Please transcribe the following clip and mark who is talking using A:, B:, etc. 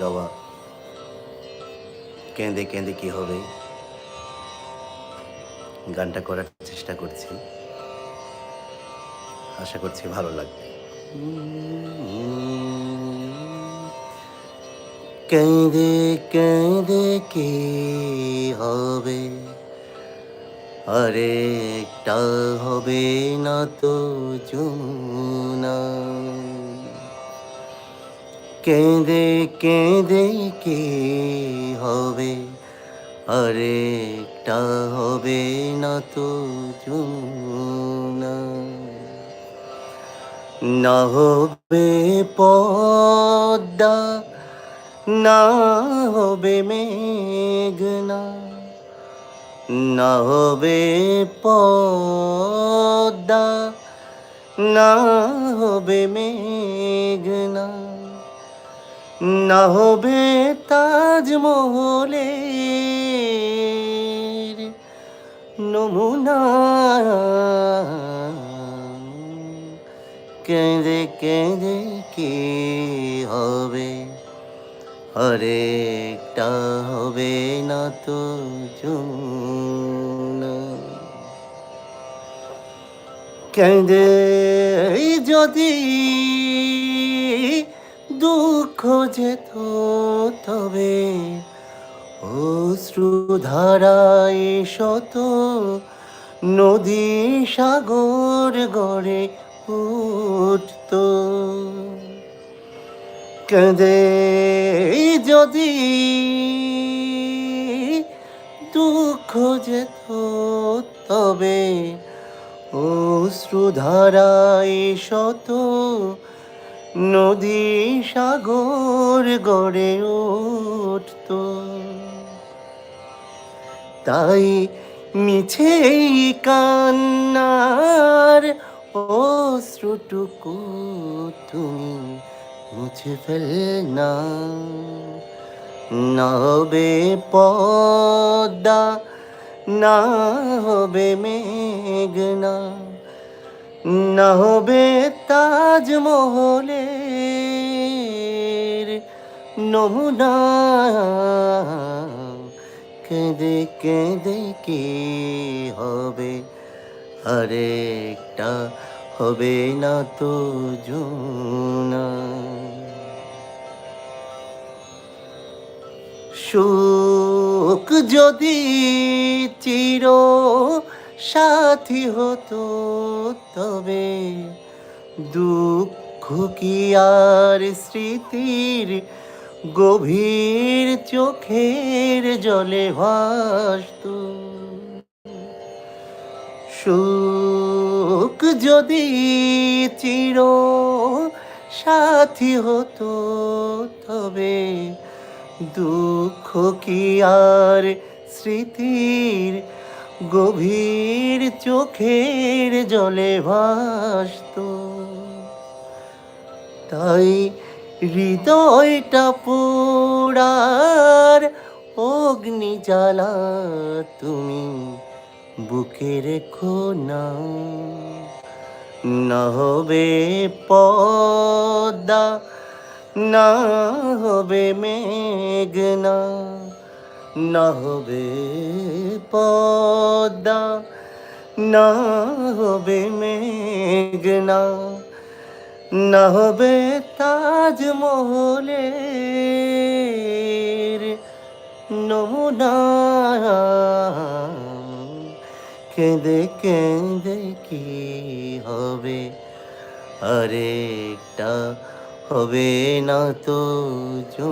A: গাওয়া কেঁদে কেঁদে কি হবে? গানটা করার চেষ্টা করছি। আশা করছি ভালো লাগবে। কেঁদে কেঁদে কি হবে? আরেকটা হবে না তো যমুনা কেঁদে কেঁদে কি হবে? আরেকটা হবে না তো না হবে পদ্মা, না হবে মেঘনা। না হবে পদ্মা, না হবে মেঘনা। না হবে তাজমহলের নমুনা। কেঁদে কেঁদে কি হবে? আরেকটা হবে না তো কেঁদে যদি দুঃখ যেত তবে অশ্রুধারায় শত নদী সাগর গড়ে উঠত। কেঁদে যদি দুঃখ যেত তবে অশ্রুধারায় শত নদী সাগর গড়ে উঠত। তাই মিছে কান্নার অশ্রুটুকু তুমি মুছে ফেল না না হবে পদ্মা, না হবে মেঘনা। না হবে তাজমহলের নমুনা। কেঁদে কেঁদে কি হবে? আরেকটা হবে না তো জোনা। সুখ যদি চির সাথী হতো, তবে দুঃখ কি আর স্মৃতির? গভীর চোখের জলে ভাসত। সুখ যদি চির সাথী হতো, তবে দুঃখ কি আর স্মৃতির? গভীর চোখের জলে ভাসত। তাই হৃদয়টা পোড়ার অগ্নি জ্বালা তুমি বুকে রেখো না না হবে পদ্মা না হবে মেঘনা। না হবে পদ্মা না হবে মেঘনা না হবে তাজমহলের নমুনা কেঁদে কেঁদে কি হবে আরেকটা হবে না তো জো